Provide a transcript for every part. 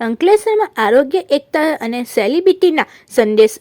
અંકલેશ્વરમાં આરોગ્ય, એકતા અને સેલિબ્રિટીના સંદેશ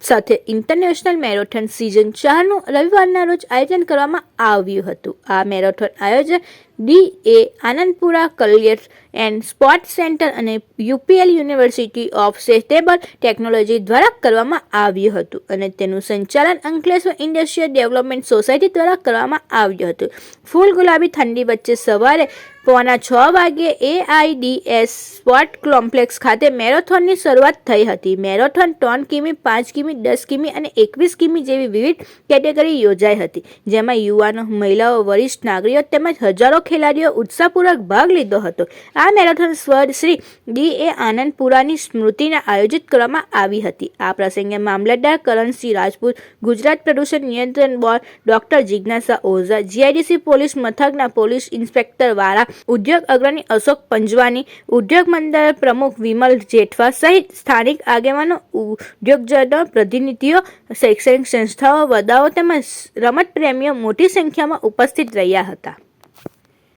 સાથે ઇન્ટરનેશનલ મેરેથોન સિઝન ચારનું રવિવારના રોજ આયોજન કરવામાં આવ્યું હતું. આ મેરેથોન આયોજન D A Anandpura career and sport center અને UPL university of sustainable technology દ્વારા કરવામાં આવ્યું હતું અને તેનું સંચાલન અંકલેશ્વર ઇન્ડસ્ટ્રીયલ ડેવલપમેન્ટ સોસાયટી દ્વારા કરવામાં આવ્યું હતું. ફૂલ ગુલાબી ઠંડી વચ્ચે સવારે પોણા છ વાગ્યે એઆઈડીએસ સ્પોર્ટ કોમ્પ્લેક્સ ખાતે મેરેથોનની શરૂઆત થઈ હતી. મેરેથોન ત્રણ કિમી, પાંચ કિમી, દસ કિમી અને એકવીસ કિમી જેવી વિવિધ કેટેગરી યોજાઈ હતી, જેમાં યુવાનો, મહિલાઓ, વરિષ્ઠ નાગરિકો તેમજ હજારો ખેલાડીઓ ઉત્સાહપૂર્વક ભાગ લીધો હતો. આ મેરેથોન સ્વર શ્રી ડી એ આનંદપુરાની સ્મૃતિને આયોજિત કરવામાં આવી હતી. આ પ્રસંગે મામલતદાર કરણસિંહ રાજપૂત, ગુજરાત પ્રદૂષણ નિયંત્રણ board doctor Jignasa Ojha, GIDC police મથકના પોલીસ ઇન્સ્પેક્ટર વાળા ઉદ્યોગ અગ્રણી અશોક પંજવાની, ઉદ્યોગ મંડળ પ્રમુખ વિમલ જેઠવા સહિત સ્થાનિક આગેવાનો ઉદ્યોગજનો પ્રતિનિધિઓ, શૈક્ષણિક સંસ્થાઓ, વડાઓ તેમજ રમત પ્રેમીઓ મોટી સંખ્યામાં ઉપસ્થિત રહ્યા હતા.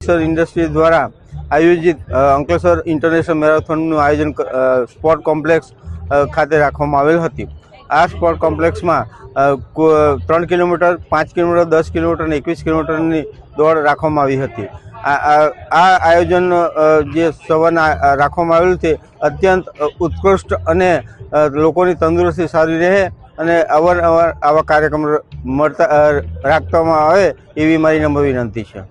સર ઇન્ડસ્ટ્રી દ્વારા આયોજિત અંકલેશ્વર ઇન્ટરનેશનલ મેરેથોનનું આયોજન સ્પોર્ટ કોમ્પ્લેક્સ ખાતે રાખવામાં આવેલ હતી. આ સ્પોર્ટ કોમ્પ્લેક્સમાં ત્રણ કિલોમીટર, પાંચ કિલોમીટર, દસ કિલોમીટર અને એકવીસ કિલોમીટરની દોડ રાખવામાં આવી હતી. આ આયોજન જે સવારના રાખવામાં આવેલું છે, અત્યંત ઉત્કૃષ્ટ અને લોકોની તંદુરસ્તી સારી રહે અને અવારનવાર આવા કાર્યક્રમ મળતા રાખવામાં આવે એવી મારી નમ્ર વિનંતી છે.